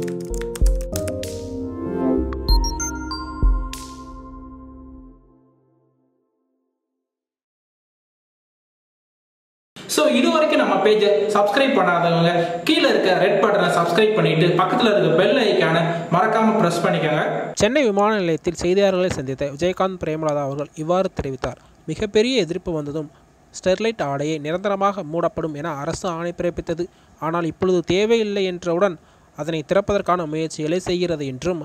So இது வரைக்கும் நம்ம பேஜை சப்ஸ்கிரைப் பண்ணாதவங்க கீழே இருக்க ரெட் பட்டனை சப்ஸ்கிரைப் பண்ணிட்டு பக்கத்தில் இருக்க பெல் ஐக்கான மறக்காம ப்ரெஸ் பண்ணிக்கோங்க. சென்னை விமான நிலையத்தில் செய்தியாளர்களை சந்தித்த விஜயகாந்த் பிரேமலதா அவர்கள் இவ்வாறு தெரிவித்தார். மிகப்பெரிய எதிர்ப்பு வந்ததும் ஸ்டெர்லைட் ஆடையை நிரந்தரமாக மூடப்படும் என அரசு ஆணை பிறப்பித்தது. ஆனால் இப்பொழுது தேவையில்லை என்றவுடன் அதனை திறப்பதற்கான முயற்சிகளை செய்கிறது என்றும்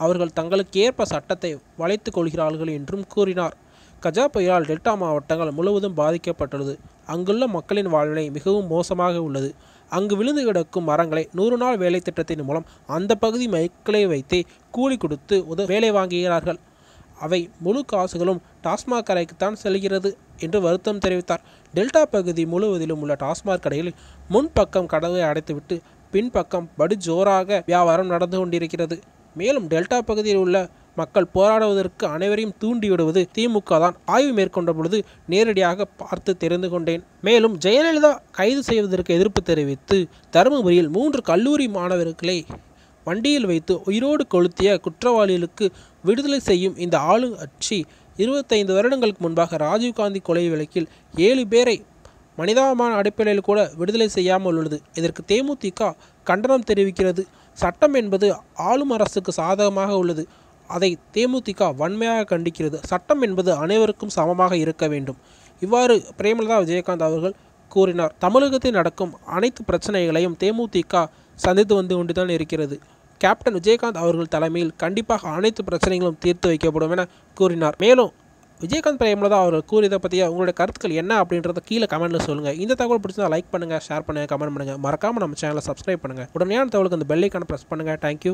அவர்கள் தங்களுக்கு ஏற்ப சட்டத்தை வளைத்துக் கொள்கிறார்கள் என்றும் கூறினார். கஜா புயலால் டெல்டா மாவட்டங்கள் முழுவதும் பாதிக்கப்பட்டுள்ளது. அங்குள்ள மக்களின் வாழ்நிலை மிகவும் மோசமாக உள்ளது. அங்கு விழுந்து கிடக்கும் மரங்களை நூறு நாள் வேலை திட்டத்தின் மூலம் அந்த பகுதி மக்களை வைத்தே கூலி கொடுத்து உத வேலை வாங்குகிறார்கள். அவை முழு காசுகளும் டாஸ்மாக் கடைக்குத்தான் செல்கிறது என்று வருத்தம் தெரிவித்தார். டெல்டா பகுதி முழுவதிலும் உள்ள டாஸ்மாக் கடைகளில் முன்பக்கம் கடவை அடைத்துவிட்டு பின்பக்கம் படு ஜோராக வியாபாரம் நடந்து கொண்டிருக்கிறது. மேலும் டெல்டா பகுதியில் உள்ள மக்கள் போராடுவதற்கு அனைவரையும் தூண்டிவிடுவது திமுக தான் ஆய்வு மேற்கொண்ட பொழுது நேரடியாக பார்த்து தெரிந்து கொண்டேன். மேலும் ஜெயலலிதா கைது செய்வதற்கு எதிர்ப்பு தெரிவித்து தருமபுரியில் மூன்று கல்லூரி மாணவர்களை வண்டியில் வைத்து உயிரோடு கொளுத்திய குற்றவாளிகளுக்கு விடுதலை செய்யும் இந்த ஆளுங்கட்சி இருபத்தைந்து வருடங்களுக்கு முன்பாக ராஜீவ்காந்தி கொலை வழக்கில் ஏழு பேரை மனிதாபிமான அடிப்படையில் கூட விடுதலை செய்யாமல் உள்ளது. இதற்கு தேமுதிக கண்டனம் தெரிவிக்கிறது. சட்டம் என்பது ஆளும் அரசுக்கு சாதகமாக உள்ளது. அதை தேமுதிக வன்மையாக கண்டிக்கிறது. சட்டம் என்பது அனைவருக்கும் சமமாக இருக்க வேண்டும். இவ்வாறு பிரேமலதா விஜயகாந்த் அவர்கள் கூறினார். தமிழகத்தில் நடக்கும் அனைத்து பிரச்சனைகளையும் தேமுதிக சந்தித்து வந்து கொண்டுதான் இருக்கிறது. கேப்டன் விஜயகாந்த் அவர்கள் தலைமையில் கண்டிப்பாக அனைத்து பிரச்சனைகளும் தீர்த்து வைக்கப்படும் என கூறினார். மேலும் விஜயகாந்த் பிரயமில் தான் அவர் கூறியதை பற்றி உங்களோட கருத்துக்கள் என்ன அப்படின்றத கீழே கமெண்ட்டில் சொல்லுங்கள் இந்த தகவல் பிடிச்சதா லைக் பண்ணுங்கள் ஷேர் பண்ணுங்கள் கமெண்ட் பண்ணுங்கள் மறக்காமல் நம்ம சேனலை சப்ஸ்கிரைப் பண்ணுங்கள் உடனடியான தகவலுக்கு அந்த பெல்லைக்கான ப்ரெஸ் பண்ணுங்கள் தேங்க்யூ